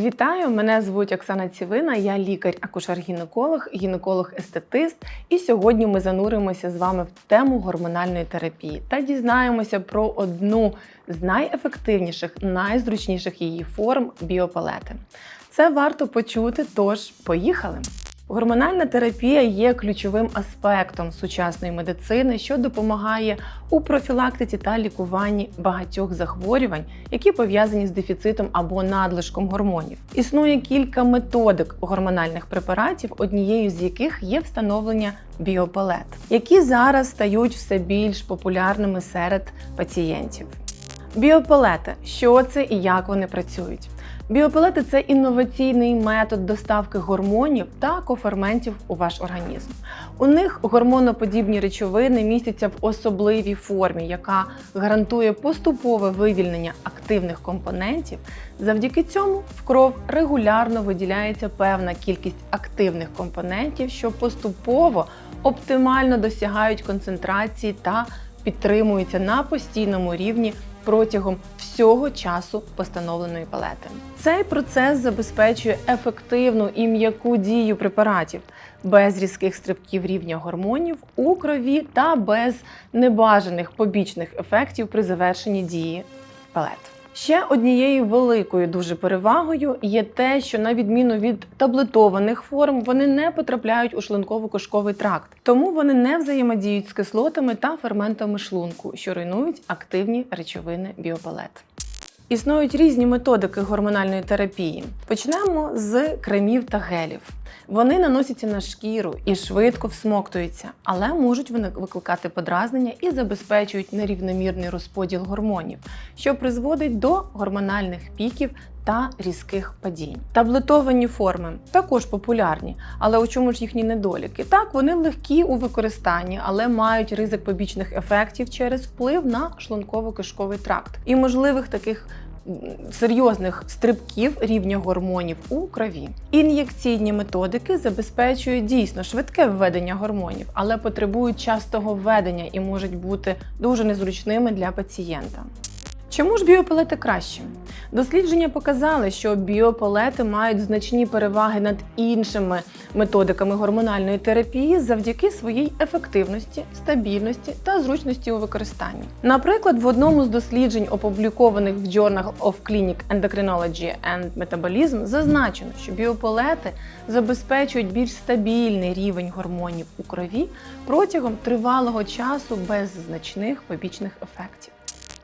Вітаю! Мене звуть Оксана Цівина, я лікар-акушер-гінеколог, гінеколог-естетист. І сьогодні ми зануримося з вами в тему гормональної терапії та дізнаємося про одну з найефективніших, найзручніших її форм біопалети. Це варто почути, тож поїхали! Гормональна терапія є ключовим аспектом сучасної медицини, що допомагає у профілактиці та лікуванні багатьох захворювань, які пов'язані з дефіцитом або надлишком гормонів. Існує кілька методик гормональних препаратів, однією з яких є встановлення біопалет, які зараз стають все більш популярними серед пацієнтів. Біопалети що це і як вони працюють? Біопелети це інноваційний метод доставки гормонів та коферментів у ваш організм. У них гормоноподібні речовини містяться в особливій формі, яка гарантує поступове вивільнення активних компонентів. Завдяки цьому в кров регулярно виділяється певна кількість активних компонентів, що поступово оптимально досягають концентрації та підтримуються на постійному рівні протягом всього часу постановленої палети. Цей процес забезпечує ефективну і м'яку дію препаратів без різких стрибків рівня гормонів у крові та без небажаних побічних ефектів при завершенні дії палет. Ще однією великою дуже перевагою є те, що на відміну від таблетованих форм вони не потрапляють у шлунково-кишковий тракт, тому вони не взаємодіють з кислотами та ферментами шлунку, що руйнують активні речовини біопалет. Існують різні методики гормональної терапії. Почнемо з кремів та гелів. Вони наносяться на шкіру і швидко всмоктуються, але можуть викликати подразнення і забезпечують нерівномірний розподіл гормонів, що призводить до гормональних піків та різких падінь. Таблетовані форми також популярні, але у чому ж їхні недоліки? Так, вони легкі у використанні, але мають ризик побічних ефектів через вплив на шлунково-кишковий тракт і можливих таких серйозних стрибків рівня гормонів у крові. Ін'єкційні методики забезпечують дійсно швидке введення гормонів, але потребують частого введення і можуть бути дуже незручними для пацієнта. Чому ж біопелети краще? Дослідження показали, що біопелети мають значні переваги над іншими методиками гормональної терапії завдяки своїй ефективності, стабільності та зручності у використанні. Наприклад, в одному з досліджень, опублікованих в Journal of Clinic Endocrinology and Metabolism, зазначено, що біопелети забезпечують більш стабільний рівень гормонів у крові протягом тривалого часу без значних побічних ефектів.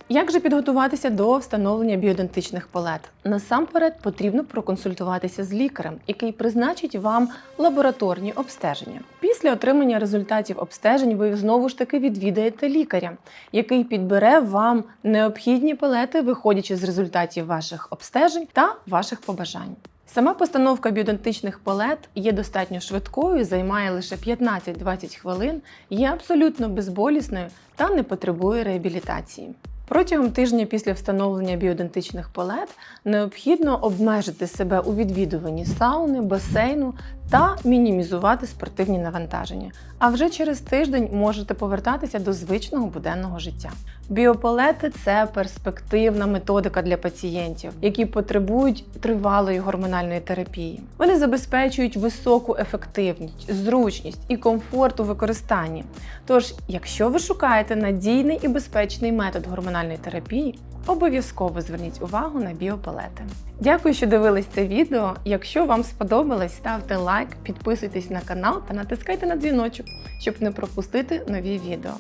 Як же підготуватися до встановлення біодентичних палет? Насамперед потрібно проконсультуватися з лікарем, який призначить вам лабораторні обстеження. Після отримання результатів обстежень ви знову ж таки відвідаєте лікаря, який підбере вам необхідні палети, виходячи з результатів ваших обстежень та ваших побажань. Сама постановка біодентичних палет є достатньо швидкою, займає лише 15-20 хвилин, є абсолютно безболісною та не потребує реабілітації. Протягом тижня після встановлення біодентичних палет необхідно обмежити себе у відвідуванні сауни, басейну та мінімізувати спортивні навантаження. А вже через тиждень можете повертатися до звичного буденного життя. Біопалети це перспективна методика для пацієнтів, які потребують тривалої гормональної терапії. Вони забезпечують високу ефективність, зручність і комфорт у використанні. Тож, якщо ви шукаєте надійний і безпечний метод гормональної терапії, обов'язково зверніть увагу на біопалети. Дякую, що дивились це відео. Якщо вам сподобалось, ставте лайк, підписуйтесь на канал та натискайте на дзвіночок, щоб не пропустити нові відео.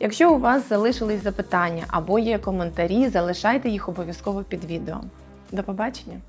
Якщо у вас залишились запитання або є коментарі, залишайте їх обов'язково під відео. До побачення!